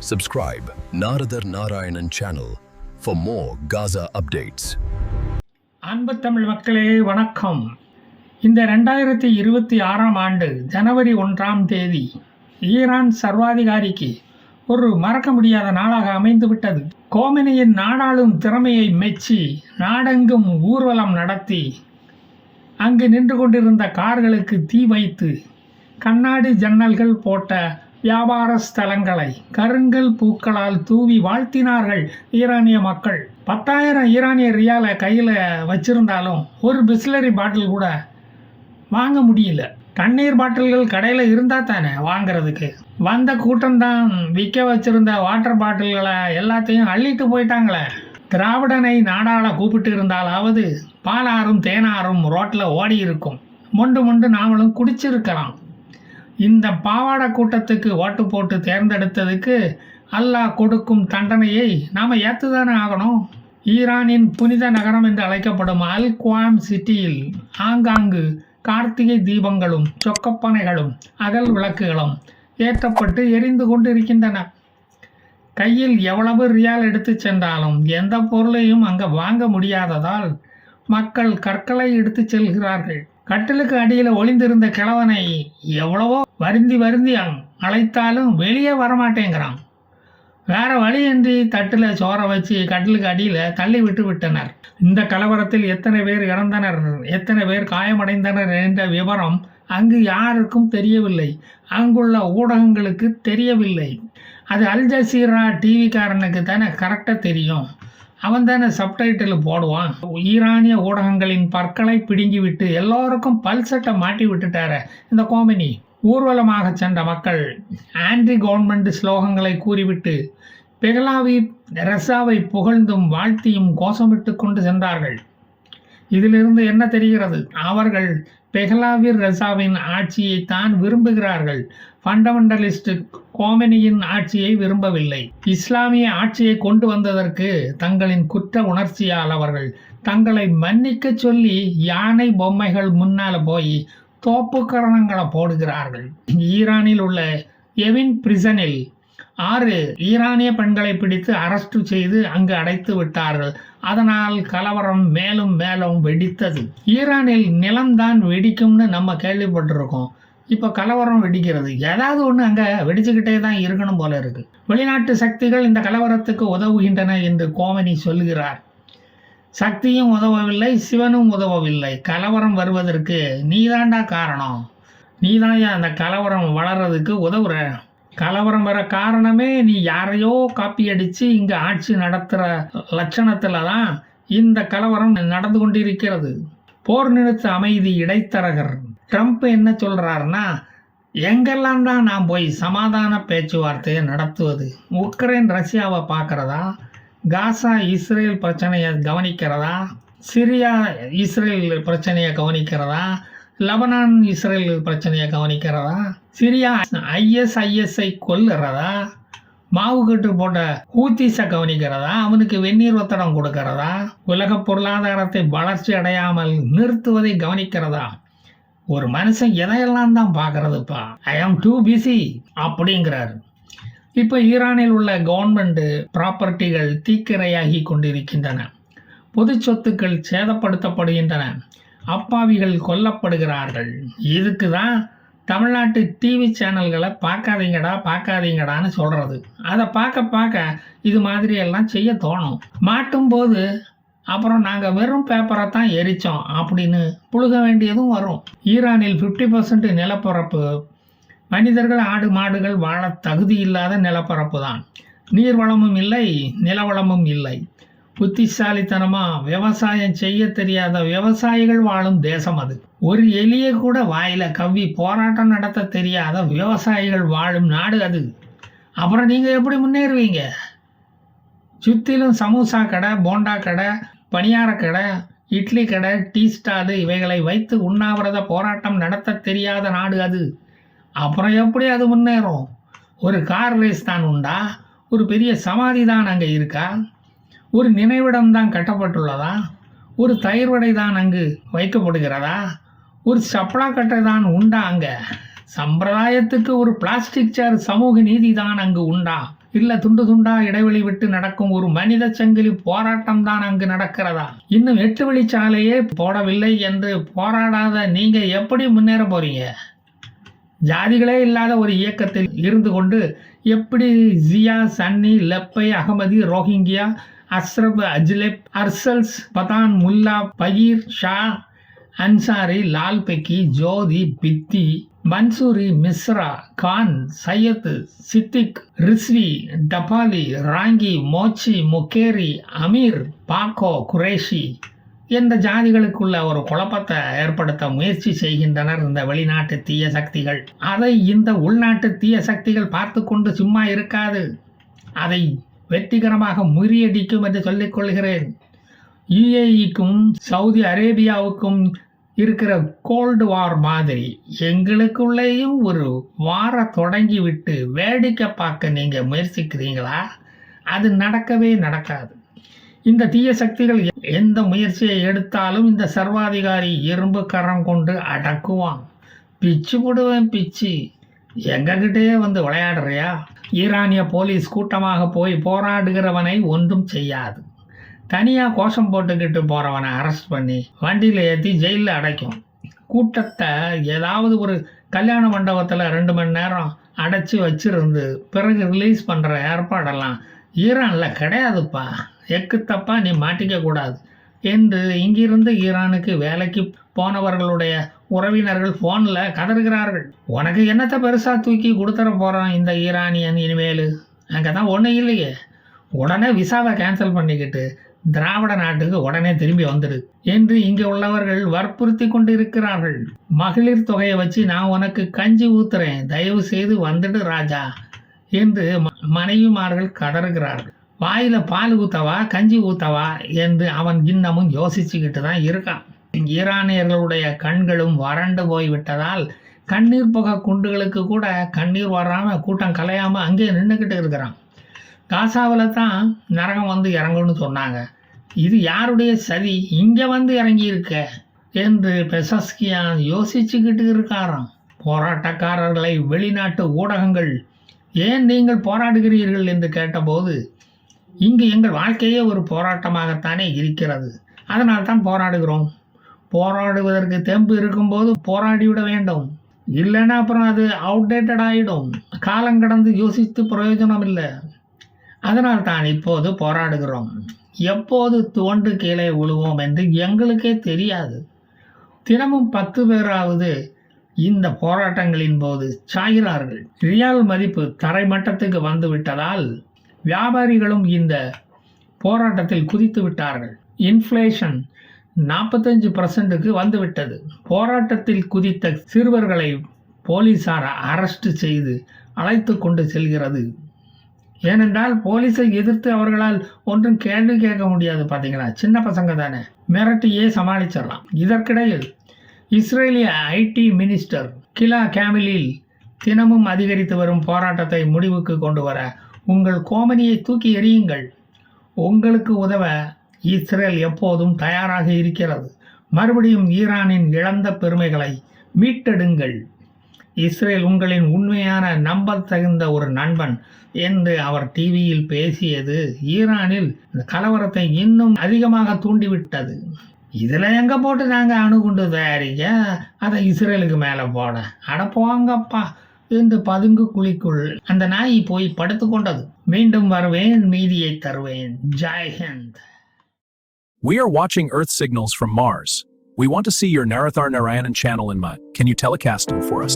Subscribe Naradar Narayanan channel for more Gaza updates. அன்பு தமிழ் மக்களே வணக்கம் இந்த ரெண்டாயிரத்தி இருபத்தி ஆறாம் ஆண்டு ஜனவரி ஒன்றாம் தேதி ஈரான் சர்வாதிகாரிக்கு ஒரு மறக்க முடியாத நாளாக அமைந்துவிட்டது. கோமினியின் நாடாளும் திறமையை மெச்சி நாடெங்கும் ஊர்வலம் நடத்தி அங்கு நின்று கொண்டிருந்த கார்களுக்கு தீ வைத்து கண்ணாடி ஜன்னல்கள் போட்ட வியாபார ஸ்தலங்களை கருங்கல் பூக்களால் தூவி வாழ்த்தினார்கள் ஈரானிய மக்கள். பத்தாயிரம் ஈரானிய ரியாலை கையில் வச்சிருந்தாலும் ஒரு பிஸ்லரி பாட்டில் கூட வாங்க முடியல. தண்ணீர் பாட்டில்கள் கடையில் இருந்தால் தானே வாங்குறதுக்கு? வந்த கூட்டம்தான் விற்க வச்சிருந்த வாட்டர் பாட்டில்களை எல்லாத்தையும் அள்ளிட்டு போயிட்டாங்களே. திராவிடனை நாடாள கூப்பிட்டு இருந்தாலாவது பாலாறும் தேனாரும் ரோட்டில் ஓடி இருக்கும். மொண்டு மொண்டு நாமளும் குடிச்சிருக்கலாம். இந்த பாவாட கூட்டத்துக்கு ஓட்டு போட்டு தேர்ந்தெடுத்ததுக்கு அல்லாஹ் கொடுக்கும் தண்டனையை நாம் ஏற்றுதானே ஆகணும்? ஈரானின் புனித நகரம் என்று அழைக்கப்படும் அல் குவாம் சிட்டியில் ஆங்காங்கு கார்த்திகை தீபங்களும் சொக்கப்பனைகளும் அகல் விளக்குகளும் ஏற்றப்பட்டு எரிந்து கொண்டிருக்கின்றன. கையில் எவ்வளவு ரியால் எடுத்து சென்றாலும் எந்த பொருளையும் அங்கே வாங்க முடியாததால் மக்கள் கற்களை எடுத்து செல்கிறார்கள். கட்டிலுக்கு அடியில் ஒளிந்திருந்த கிழவனை எவ்வளவோ வருந்தி வருந்தி அங்- அழைத்தாலும் வெளியே வரமாட்டேங்கிறான். வேற வழியின்றி தட்டில் சோற வச்சு கட்டிலுக்கு அடியில் தள்ளி விட்டு விட்டனர். இந்த கலவரத்தில் எத்தனை பேர் இறந்தனர் எத்தனை பேர் காயமடைந்தனர் என்ற விவரம் அங்கு யாருக்கும் தெரியவில்லை. அங்குள்ள ஊடகங்களுக்கு தெரியவில்லை. அது அல் ஜசீரா டிவிக்காரனுக்கு தானே கரெக்டாக தெரியும். அவன் தானே சப்டைட்டில் போடுவான். ஈரானிய ஊடகங்களின் பற்களை பிடுங்கிவிட்டு எல்லோருக்கும் பல்சட்டை மாட்டி விட்டுட்டார இந்த கோமினி. ஊர்வலமாக சென்ற மக்கள் ஆன்டி கவர்மெண்ட் ஸ்லோகங்களை கூறிவிட்டு பெகலாவி ரெசாவை புகழ்ந்தும் வாழ்த்தியும் கோஷமிட்டு கொண்டு சென்றார்கள். இதிலிருந்து என்ன தெரிகிறது? அவர்கள் பெஹ்லாவிர் ரெசாவின் ஆட்சியை தான் விரும்புகிறார்கள். ஃபண்டமெண்டலிஸ்ட் கோமெனியின் ஆட்சியை விரும்பவில்லை. இஸ்லாமிய ஆட்சியை கொண்டு வந்ததற்கு தங்களின் குற்ற உணர்ச்சியால் அவர்கள் தங்களை மன்னிக்க சொல்லி யானை பொம்மைகள் முன்னால போய் தோப்புக்கரணங்களை போடுகிறார்கள். ஈரானில் உள்ள எவின் பிரிசனில் ஆறு ஈரானிய பெண்களை பிடித்து அரஸ்ட் செய்து அங்கு அடைத்து விட்டார்கள். அதனால் கலவரம் மேலும் மேலும் வெடித்தது. ஈரானில் நிலம்தான் வெடிக்கும்னு நம்ம கேள்விப்பட்டிருக்கோம். இப்போ கலவரம் வெடிக்கிறது. ஏதாவது ஒன்று அங்கே வெடிச்சுக்கிட்டே தான் இருக்கணும் போல இருக்கு. வெளிநாட்டு சக்திகள் இந்த கலவரத்துக்கு உதவுகின்றன என்று கோமனி சொல்கிறார். சக்தியும் உதவவில்லை சிவனும் உதவவில்லை. கலவரம் வருவதற்கு நீதாண்டா காரணம்? நீதான் அந்த கலவரம் வளர்றதுக்கு உதவுற? கலவரம் வர காரணமே நீ யாரையோ காப்பி அடித்து இங்கே ஆட்சி நடத்துகிற லட்சணத்தில் தான் இந்த கலவரம் நடந்து கொண்டிருக்கிறது. போர் நிறுத்த அமைதி இடைத்தரகர். ட்ரம்ப் என்ன சொல்கிறாருன்னா எங்கெல்லாம் தான் நான் போய் சமாதான பேச்சுவார்த்தையை நடத்துவது? உக்ரைன் ரஷ்யாவை பார்க்குறதா? காசா இஸ்ரேல் பிரச்சனையை கவனிக்கிறதா? சிரியா இஸ்ரேல் பிரச்சனையை கவனிக்கிறதா? லெபனான் இஸ்ரேல் பிரச்சனையை கவனிக்கிறதா? சிரியா ஐஎஸ்ஐஎஸ்ஐ கொல்லுறதா? மாவு கட்டு போட்ட ஹூத்திஸை கவனிக்கிறதா? அவனுக்கு வெந்நீர் ஒத்தடம் கொடுக்கறதா? உலக பொருளாதாரத்தை வளர்ச்சி அடையாமல் நிறுத்துவதை கவனிக்கிறதா? ஒரு மனுஷன் எதையெல்லாம் தான் பார்க்கறதுப்பா? ஐ ஆம் டூ பிஸி அப்படிங்கிறாரு. இப்போ ஈரானில் உள்ள கவர்மெண்ட் ப்ராப்பர்ட்டிகள் தீக்கிரையாகி கொண்டிருக்கின்றன. பொது சொத்துக்கள் சேதப்படுத்தப்படுகின்றன. அப்பாவிகள் கொல்லப்படுகிறார்கள். இதுக்கு தான் தமிழ்நாட்டு டிவி சேனல்களை பார்க்காதீங்கடா பார்க்காதீங்கடான்னு சொல்கிறது அதை பார்க்க பார்க்க இது மாதிரி எல்லாம் செய்ய தோணும். மாட்டும் போது அப்புறம் நாங்கள் வெறும் பேப்பரை தான் எரித்தோம் அப்படின்னு புழுக வேண்டியதும் வரும். ஈரானில் ஃபிஃப்டி பர்சன்ட் நிலப்பரப்பு மனிதர்கள் ஆடு மாடுகள் வாழ தகுதி இல்லாத நிலப்பரப்பு தான் நீர் வளமும் இல்லை நிலவளமும் இல்லை. புத்திசாலித்தனமா விவசாயம் செய்ய தெரியாத விவசாயிகள் வாழும் தேசம் அது. ஒரு எலியை கூட வாயில கவ்வி போராட்டம் நடத்த தெரியாத விவசாயிகள் வாழும் நாடு அது. அப்புறம் நீங்க எப்படி முன்னேறுவீங்க? சுற்றிலும் சமோசா கடை போண்டா கடை பணியார கடை இட்லி கடை டீ ஸ்டாலு இவைகளை வைத்து உண்ணாவிரத போராட்டம் நடத்த தெரியாத நாடு அது. அப்புறம் எப்படி அது முன்னேறும். ஒரு கார் ரேஸ் தான் உண்டா? ஒரு பெரிய சமாதி தான் அங்கே இருக்கா? ஒரு நினைவிடம் தான் கட்டப்பட்டுள்ளதா? ஒரு தயிர் வடை தான் அங்கு வைக்கப்படுகிறதா? ஒரு சப்ளா கட்டை தான் உண்டா அங்கே? சம்பிரதாயத்துக்கு ஒரு பிளாஸ்டிக் சேர் சமூக நீதி தான் அங்கு உண்டா? இல்லை துண்டு துண்டா இடைவெளி விட்டு நடக்கும் ஒரு மனித சங்கிலி போராட்டம் தான் அங்கு நடக்கிறதா? இன்னும் எட்டு வழிச்சாலையே போடவில்லை என்று போராடாத நீங்கள் எப்படி முன்னேற போறீங்க? ஜாதிகளே இல்லாத ஒரு இயக்கத்தில் இருந்து கொண்டு எப்படி ஜியா சன்னி லெப்பை அகமதி ரோஹிங்கியா அஸ்ரப் அஜ்லெப் அர்சல்ஸ் பதான் முல்லா பகீர் ஷா அன்சாரி லால் பெக்கி ஜோதி பித்தி மன்சூரி மிஸ்ரா கான் சையத் சித்திக் ரிஸ்வி டபாலி ராங்கி மோச்சி முக்கேரி அமீர் பாக்கோ குரேஷி. இந்த ஜாதிகளுக்குள்ள ஒரு குழப்பத்தை ஏற்படுத்த முயற்சி செய்கின்றனர் இந்த வெளிநாட்டு தீய சக்திகள்? அதை இந்த உள்நாட்டு தீய சக்திகள் பார்த்து கொண்டு சும்மா இருக்காது. அதை வெற்றிகரமாக முறியடிக்கும் என்று சொல்லிக் கொள்கிறேன். யுஏஇக்கும் சவுதி அரேபியாவுக்கும் இருக்கிற கோல்டு வார் மாதிரி எங்களுக்குள்ளேயும் ஒரு வார தொடங்கி விட்டு வேடிக்கை பார்க்க நீங்கள் முயற்சிக்கிறீங்களா? அது நடக்கவே நடக்காது. இந்த தீய சக்திகள் எந்த முயற்சியை எடுத்தாலும் இந்த சர்வாதிகாரி இரும்பு கரம் கொண்டு அடக்குவான். பிச்சு போடுவேன் பிச்சு. எங்ககிட்டயே வந்து விளையாடுறியா? ஈரானிய போலீஸ் கூட்டமாக போய் போராடுகிறவனை ஒன்றும் செய்யாது. தனியாக கோஷம் போட்டுக்கிட்டு போகிறவனை அரெஸ்ட் பண்ணி வண்டியில் ஏற்றி ஜெயிலில் அடைக்கும். கூட்டத்தை ஏதாவது ஒரு கல்யாண மண்டபத்தில் ரெண்டு மணி நேரம் அடைச்சி வச்சிருந்து பிறகு ரிலீஸ் பண்ணுற ஏற்பாடெல்லாம் ஈரானில் கிடையாதுப்பா. எக்கு தப்பா நீ மாட்டிக்க கூடாது. என்று இங்கிருந்து ஈரானுக்கு வேலைக்கு போனவர்களுடைய உறவினர்கள் ஃபோனில் கதறுகிறார்கள். உனக்கு என்னத்தை பெருசாக தூக்கி கொடுத்துற போகிறான் இந்த ஈரானியன் இனிமேல்? அங்கே தான் ஒன்றும் இல்லையே. உடனே விசாவை கேன்சல் பண்ணிக்கிட்டு திராவிட நாட்டுக்கு உடனே திரும்பி வந்துடு என்று இங்கே உள்ளவர்கள் வற்புறுத்தி கொண்டு இருக்கிறார்கள் மகளிர் தொகையை வச்சு நான் உனக்கு கஞ்சி ஊத்துறேன். தயவு செய்து வந்துடு ராஜா என்று ம- மனைவிமார்கள் கதறுகிறார்கள். வாயில் பால் ஊத்தவா கஞ்சி ஊத்தவா என்று அவன் இன்னமும் யோசிச்சுக்கிட்டு தான் இருக்கான். ஈரானியர்களுடைய கண்களும் வறண்டு போய் விட்டதால் கண்ணீர் புகை குண்டுகளுக்கு கூட கண்ணீர் வராமல் கூட்டம் கலையாமல் அங்கேயே நின்றுக்கிட்டு இருக்கிறான். காசாவில் தான் நரகம் வந்து இறங்கும்னு சொன்னாங்க. இது யாருடைய சதி? இங்கே வந்து இறங்கியிருக்க என்று பெசஸ்கியான் யோசிச்சுக்கிட்டு இருக்காராம். போராட்டக்காரர்களை வெளிநாட்டு ஊடகங்கள் ஏன் நீங்கள் போராடுகிறீர்கள் என்று கேட்டபோது இங்கு எங்கள் வாழ்க்கையே ஒரு போராட்டமாகத்தானே இருக்கிறது. அதனால் தான் போராடுகிறோம். போராடுவதற்கு தெம்பு இருக்கும்போது போராடிவிட வேண்டும். இல்லைன்னா அப்புறம் அது அவுடேட்டட் ஆகிடும் காலம் கடந்து யோசித்து பிரயோஜனம் இல்லை அதனால் தான் இப்போது போராடுகிறோம். எப்போது தோண்டு கீழே விழுவோம் என்று எங்களுக்கே தெரியாது. தினமும் பத்து பேராவது இந்த போராட்டங்களின் போது சாகிறார்கள். ரியால் மதிப்பு தரைமட்டத்துக்கு வந்து விட்டதால் வியாபாரிகளும் இந்த போராட்டத்தில் குதித்து விட்டார்கள். இன்ஃப்ளேஷன் நாற்பத்தஞ்சு பர்சன்ட்டுக்கு வந்துவிட்டது. போராட்டத்தில் குதித்த சிறுவர்களை போலீசார் அரெஸ்ட் செய்து அழைத்து கொண்டு செல்கிறது. ஏனென்றால் போலீஸை எதிர்த்து அவர்களால் ஒன்றும் கேள்வி கேட்க முடியாது பார்த்தீங்களா? சின்ன பசங்க தானே. மிரட்டியே சமாளிச்சிடலாம். இதற்கிடையில் இஸ்ரேலிய ஐடி மினிஸ்டர் கிலா கேமிலில் தினமும் அதிகரித்து வரும் போராட்டத்தை முடிவுக்கு கொண்டு வர உங்கள் கோமணியை தூக்கி எறியுங்கள். உங்களுக்கு உதவ இஸ்ரேல் எப்போதும் தயாராக இருக்கிறது. மறுபடியும் ஈரானின் இழந்த பெருமைகளை மீட்டெடுங்கள். இஸ்ரேல் உங்களின் உண்மையான நம்பத்தகுந்த ஒரு நண்பன் என்று அவர் டிவியில் பேசியது ஈரானில் இந்த கலவரத்தை இன்னும் அதிகமாக தூண்டிவிட்டது. இதில் எங்கே போட்டு நாங்கள் அணுகுண்டு தயாரிக்க? அதை இஸ்ரேலுக்கு மேலே போட. அட போங்கப்பா பதுங்கு குழிக்குள் அந்த நாய் போய் படுத்துக்கொண்டது மீண்டும் வருவேன் மீதியை தருவேன் ஜெய்ஹந்த் We are watching Earth signals from Mars. We want to see your Narathar Narayanan channel in Mutt. Can you telecast them for us?